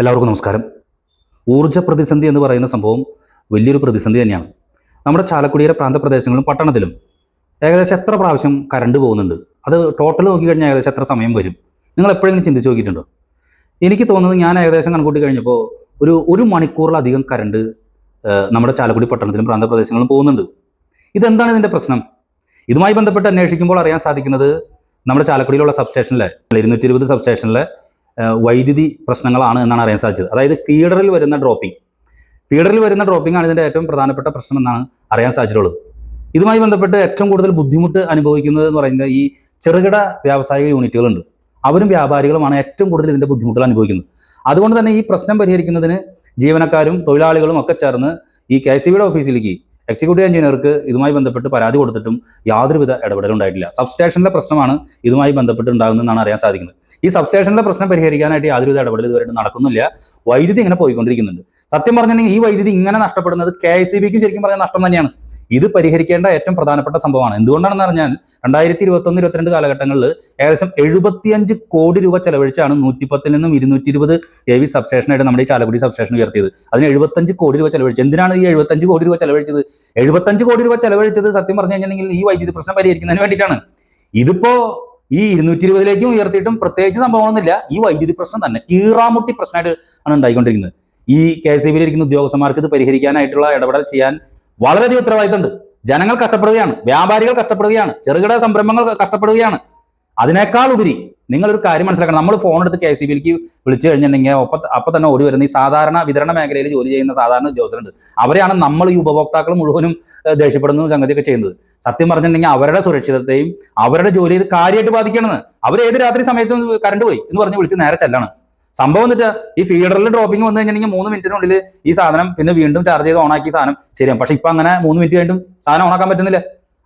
എല്ലാവർക്കും നമസ്കാരം. ഊർജ പ്രതിസന്ധി എന്ന് പറയുന്ന സംഭവം വലിയൊരു പ്രതിസന്ധി തന്നെയാണ്. നമ്മുടെ ചാലക്കുടിയിലെ പ്രാന്തപ്രദേശങ്ങളിലും പട്ടണത്തിലും ഏകദേശം എത്ര പ്രാവശ്യം കറണ്ട് പോകുന്നുണ്ട്? അത് ടോട്ടൽ നോക്കിക്കഴിഞ്ഞാൽ ഏകദേശം എത്ര സമയം വരും? നിങ്ങൾ എപ്പോഴെങ്കിലും ചിന്തിച്ച് നോക്കിയിട്ടുണ്ടോ? എനിക്ക് തോന്നുന്നത് ഞാൻ ഏകദേശം കണക്കൂട്ടി കഴിഞ്ഞപ്പോൾ ഒരു ഒരു മണിക്കൂറിലധികം കറണ്ട് ഏഹ്, നമ്മുടെ ചാലക്കുടി പട്ടണത്തിലും പ്രാന്തപ്രദേശങ്ങളിലും പോകുന്നുണ്ട്. ഇതെന്താണ് ഇതിന്റെ പ്രശ്നം? ഇതുമായി ബന്ധപ്പെട്ട് അന്വേഷിക്കുമ്പോൾ അറിയാൻ സാധിക്കുന്നത് നമ്മുടെ ചാലക്കുടിയിലുള്ള സബ്സ്റ്റേഷനിലെ ഇരുന്നൂറ്റി ഇരുപത് സബ്സ്റ്റേഷനിലെ വൈദ്യുതി പ്രശ്നങ്ങളാണ് എന്നാണ് അറിയാൻ സാധിച്ചത്. അതായത് ഫീഡറിൽ വരുന്ന ഡ്രോപ്പിംഗ് ഫീഡറിൽ വരുന്ന ഡ്രോപ്പിംഗ് ആണ് ഇതിന്റെ ഏറ്റവും പ്രധാനപ്പെട്ട പ്രശ്നം എന്നാണ് അറിയാൻ സാധിച്ചിട്ടുള്ളത്. ഇതുമായി ബന്ധപ്പെട്ട് ഏറ്റവും കൂടുതൽ ബുദ്ധിമുട്ട് അനുഭവിക്കുന്നത് എന്ന് പറയുന്നത് ഈ ചെറുകിട വ്യാവസായിക യൂണിറ്റുകളുണ്ട്. അവരും വ്യാപാരികളുമാണ് ഏറ്റവും കൂടുതൽ ഇതിന്റെ ബുദ്ധിമുട്ടുകൾ അനുഭവിക്കുന്നത്. അതുകൊണ്ട് തന്നെ ഈ പ്രശ്നം പരിഹരിക്കുന്നതിന് ജീവനക്കാരും തൊഴിലാളികളും ഒക്കെ ചേർന്ന് ഈ കെ സി ബിയുടെ ഓഫീസിലേക്ക് എക്സിക്യൂട്ടീവ് എഞ്ചിനീയർക്ക് ഇതുമായി ബന്ധപ്പെട്ട് പരാതി കൊടുത്തിട്ടും യാതൊരുവിധ ഇടപെടലും ഉണ്ടായിട്ടില്ല. സബ്സ്റ്റേഷനിലെ പ്രശ്നമാണ് ഇതുമായി ബന്ധപ്പെട്ട് ഉണ്ടാകുന്നതെന്നാണ് അറിയാൻ സാധിക്കുന്നത്. ഈ സബ്സ്റ്റേഷന്റെ പ്രശ്നം പരിഹരിക്കാനായിട്ട് യാതൊരുവിധ ഇടപെടൽ ഇതുവരെ നടക്കുന്നില്ല. വൈദ്യുതി ഇങ്ങനെ പോയിക്കൊണ്ടിരിക്കുന്നുണ്ട്. സത്യം പറഞ്ഞിട്ടുണ്ടെങ്കിൽ ഈ വൈദ്യുതി ഇങ്ങനെ നഷ്ടപ്പെടുന്നത് കെ ഐ സി ബിക്കും ശരിക്കും പറഞ്ഞാൽ നഷ്ടം തന്നെയാണ്. ഇത് പരിഹരിക്കേണ്ട ഏറ്റവും പ്രധാനപ്പെട്ട സംഭവമാണ്. എന്തുകൊണ്ടാണെന്ന് പറഞ്ഞാൽ രണ്ടായിരത്തി ഇരുപത്തൊന്ന് ഇരുപത്തിരണ്ട് കാലഘട്ടങ്ങളിൽ ഏകദേശം എഴുപത്തിയഞ്ച് കോടി രൂപ ചെലവഴിച്ചാണ് നൂറ്റിപ്പത്തിൽ നിന്നും ഇരുന്നൂറ്റി ഇരുപത് കെ വി സബ്സ്റ്റേഷനായിട്ട് നമ്മുടെ ഈ ചാലക്കുടി സബ്സ്റ്റേഷൻ ഉയർത്തിയത്. അതിന് എഴുപത്തഞ്ച് കോടി രൂപ ചെലവഴിച്ചത് എന്തിനാണ് ഈ എഴുപത്തഞ്ച് കോടി രൂപ ചെലവഴിച്ചത്? എഴുപത്തഞ്ച് കോടി രൂപ ചെലവഴിച്ചത് സത്യം പറഞ്ഞു കഴിഞ്ഞിട്ടുണ്ടെങ്കിൽ ഈ വൈദ്യുതി പ്രശ്നം പരിഹരിക്കുന്നതിന് വേണ്ടിയിട്ടാണ്. ഇതിപ്പോ ഈ ഇരുന്നൂറ്റി ഇരുപതിലേക്കും ഉയർത്തിയിട്ടും പ്രത്യേകിച്ച് സംഭവമൊന്നുമില്ല ഈ വൈദ്യുതി പ്രശ്നം തന്നെ കീറാമുട്ടി പ്രശ്നമായിട്ട് ആണ് ഉണ്ടായിക്കൊണ്ടിരിക്കുന്നത്. ഈ കെ എസ് ഇരിക്കുന്ന ഉദ്യോഗസ്ഥന്മാർക്ക് ഇത് പരിഹരിക്കാനായിട്ടുള്ള ഇടപെടൽ ചെയ്യാൻ വളരെയധികം ഉത്തരവാദിത്തമുണ്ട്. ജനങ്ങൾ കഷ്ടപ്പെടുകയാണ്. വ്യാപാരികൾ കഷ്ടപ്പെടുകയാണ്. ചെറുകിട സംരംഭങ്ങൾ കഷ്ടപ്പെടുകയാണ്. അതിനേക്കാൾ ഉപരി നിങ്ങളൊരു കാര്യം മനസ്സിലാക്കണം. നമ്മൾ ഫോൺ എടുത്ത് കെ സി ബിയിലേക്ക് വിളിച്ചു കഴിഞ്ഞിട്ടുണ്ടെങ്കിൽ അപ്പൊ തന്നെ ഓടി വരുന്ന ഈ സാധാരണ വിതരണ മേഖലയിൽ ജോലി ചെയ്യുന്ന സാധാരണ ഉദ്യോഗസ്ഥരുണ്ട്. അവരെയാണ് നമ്മൾ ഈ ഉപഭോക്താക്കൾ മുഴുവനും ദേഷ്യപ്പെടുന്ന സംഗതിയൊക്കെ ചെയ്യുന്നത്. സത്യം പറഞ്ഞിട്ടുണ്ടെങ്കിൽ അവരുടെ സുരക്ഷിതത്വയും അവരുടെ ജോലി കാര്യമായിട്ട് ബാധിക്കണമെന്ന് അവർ ഏത് രാത്രി സമയത്തും കറണ്ട് പോയി എന്ന് പറഞ്ഞ് വിളിച്ച് നേരെ ചെല്ലാണ്. സംഭവം എന്നിട്ട് ഈ ഫീഡറിൽ ഡ്രോപ്പിംഗ് വന്നു കഴിഞ്ഞിട്ടുണ്ടെങ്കിൽ മൂന്ന് മിനിറ്റിനുള്ളിൽ ഈ സാധനം പിന്നെ വീണ്ടും ചാർജ് ചെയ്ത് ഓണാക്കി സാധനം ശരിയാണ്. പക്ഷെ ഇപ്പൊ അങ്ങനെ മൂന്ന് മിനിറ്റ് കഴിഞ്ഞും സാധനം ഓണാക്കാൻ പറ്റുന്നില്ല.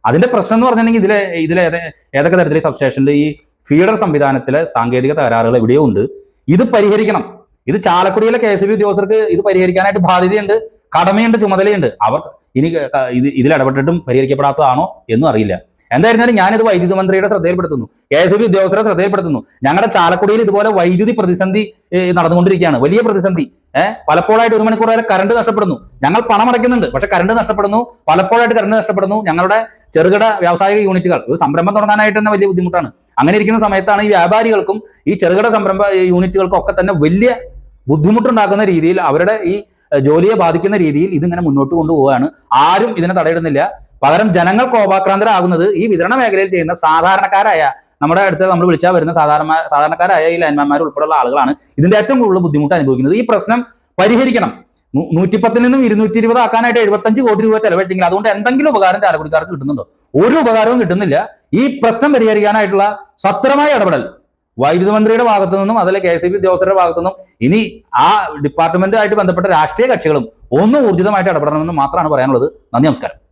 അതിന്റെ പ്രശ്നം എന്ന് പറഞ്ഞിട്ടുണ്ടെങ്കിൽ ഇതിലെ ഇതിലെ ഏത- ഏതൊക്കെ തരത്തിലെ സബ്സ്റ്റേഷനിൽ ഈ ഫീഡർ സംവിധാനത്തിലെ സാങ്കേതിക തകരാറുകൾ എവിടെയോ ഉണ്ട്. ഇത് പരിഹരിക്കണം. ഇത് ചാലക്കുടിയിലെ കെ എസ് ബി ഉദ്യോഗസ്ഥർക്ക് ഇത് പരിഹരിക്കാനായിട്ട് ബാധ്യതയുണ്ട് കടമയുണ്ട് ചുമതലയുണ്ട്. അവർ ഇനി ഇത് ഇതിൽ ഇടപെട്ടിട്ടും പരിഹരിക്കപ്പെടാത്തതാണോ എന്നും അറിയില്ല. എന്തായിരുന്നാലും ഞാനിത് വൈദ്യുതി മന്ത്രിയുടെ ശ്രദ്ധയിൽപ്പെടുത്തുന്നു. കെ എസ് ബി ഉദ്യോഗസ്ഥരെ ശ്രദ്ധയിൽപ്പെടുത്തുന്നു. ഞങ്ങളുടെ ചാലക്കുടിയിൽ ഇതുപോലെ വൈദ്യുതി പ്രതിസന്ധി നടന്നുകൊണ്ടിരിക്കുകയാണ്. വലിയ പ്രതിസന്ധി. ഏഹ് പലപ്പോഴായിട്ട് ഒരു മണിക്കൂർ വരെ കറണ്ട് നഷ്ടപ്പെടുന്നു. ഞങ്ങൾ പണം അടയ്ക്കുന്നുണ്ട്. പക്ഷെ കറണ്ട് നഷ്ടപ്പെടുന്നു. പലപ്പോഴായിട്ട് കറണ്ട് നഷ്ടപ്പെടുന്നു. ഞങ്ങളുടെ ചെറുകിട വ്യാവസായിക യൂണിറ്റുകൾ. ഒരു സംരംഭം തുടങ്ങാനായിട്ട് തന്നെ വലിയ ബുദ്ധിമുട്ടാണ്. അങ്ങനെ ഇരിക്കുന്ന സമയത്താണ് ഈ വ്യാപാരികൾക്കും ഈ ചെറുകിട സംരംഭ യൂണിറ്റുകൾക്കും ഒക്കെ തന്നെ വലിയ ബുദ്ധിമുട്ടുണ്ടാക്കുന്ന രീതിയിൽ അവരുടെ ഈ ജോലിയെ ബാധിക്കുന്ന രീതിയിൽ ഇതിങ്ങനെ മുന്നോട്ട് കൊണ്ടുപോവുകയാണ്. ആരും ഇതിനെ തടയിടുന്നില്ല. പകരം ജനങ്ങൾ കോപാക്രാന്തരാകുന്നത് ഈ വിതരണ മേഖലയിൽ ചെയ്യുന്ന സാധാരണക്കാരായ നമ്മുടെ അടുത്ത് നമ്മൾ വിളിച്ചാൽ വരുന്ന സാധാരണ സാധാരണക്കാരായ ഈ ലൈൻമാൻമാർ ഉൾപ്പെടെയുള്ള ആളുകളാണ് ഇതിന്റെ ഏറ്റവും കൂടുതൽ ബുദ്ധിമുട്ട് അനുഭവിക്കുന്നത്. ഈ പ്രശ്നം പരിഹരിക്കണം. നൂറ്റിപ്പത്തിൽ നിന്നും ഇരുന്നൂറ്റി ഇരുപത് ആക്കാനായിട്ട് എഴുപത്തഞ്ച് കോടി രൂപ ചെലവഴിച്ചെങ്കിൽ അതുകൊണ്ട് എന്തെങ്കിലും ഉപകാരം ചാലക്കുടിക്കാർക്ക് കിട്ടുന്നുണ്ടോ? ഒരു ഉപകാരവും കിട്ടുന്നില്ല. ഈ പ്രശ്നം പരിഹരിക്കാനായിട്ടുള്ള സത്രമായ ഇടപെടൽ വൈദ്യുതി മന്ത്രിയുടെ ഭാഗത്തു നിന്നും അതിലെ കെ എസ് ഉദ്യോഗസ്ഥരുടെ ഭാഗത്തു നിന്നും ഇനി ആ ഡിപ്പാർട്ട്മെന്റുമായിട്ട് ബന്ധപ്പെട്ട രാഷ്ട്രീയ കക്ഷികളും ഒന്നും ഊർജിതമായിട്ട് ഇടപെടണമെന്ന് മാത്രമാണ് പറയാനുള്ളത്. നന്ദി നമസ്കാരം.